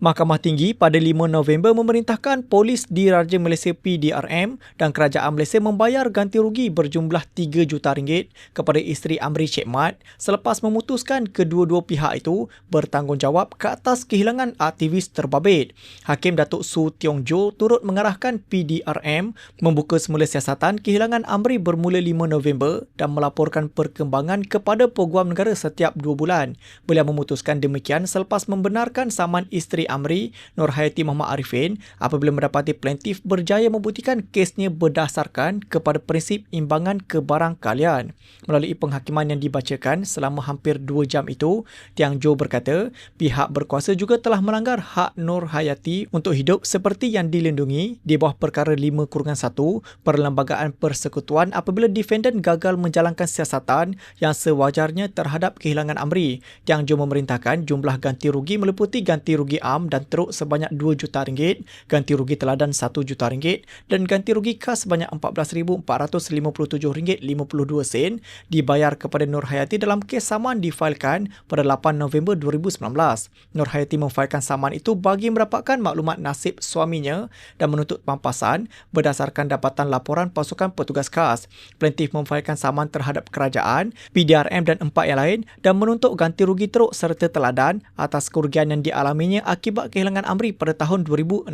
Mahkamah Tinggi pada 5 November memerintahkan polis di Raja Malaysia PDRM dan Kerajaan Malaysia membayar ganti rugi berjumlah 3 juta ringgit kepada isteri Amri Sheikh Mat selepas memutuskan kedua-dua pihak itu bertanggungjawab ke atas kehilangan aktivis terbabit. Hakim Datuk Su Tiong Jo turut mengarahkan PDRM membuka semula siasatan kehilangan Amri bermula 5 November dan melaporkan perkembangan kepada Peguam Negara setiap 2 bulan. Beliau memutuskan demikian selepas membenarkan saman isteri Amri, Nur Hayati Muhammad Arifin apabila mendapati plaintif berjaya membuktikan kesnya berdasarkan kepada prinsip imbangan kebarangkalian. Melalui penghakiman yang dibacakan selama hampir dua jam itu, Tiang Jo berkata pihak berkuasa juga telah melanggar hak Nur Hayati untuk hidup seperti yang dilindungi di bawah perkara 5 kurungan 1 Perlembagaan Persekutuan apabila defendant gagal menjalankan siasatan yang sewajarnya terhadap kehilangan Amri. Tiang Jo memerintahkan jumlah ganti rugi meliputi ganti rugi am saham dan teruk sebanyak 2 juta ringgit, ganti rugi teladan 1 juta ringgit dan ganti rugi kas sebanyak RM14,457.52 sen dibayar kepada Nur Hayati dalam kes saman difailkan pada 8 November 2019. Nur Hayati memfailkan saman itu bagi mendapatkan maklumat nasib suaminya dan menuntut pampasan berdasarkan dapatan laporan pasukan petugas kas. Plaintiff memfailkan saman terhadap kerajaan, PDRM dan empat yang lain dan menuntut ganti rugi teruk serta teladan atas kerugian yang dialaminya akibat akibat kehilangan Amri pada tahun 2016.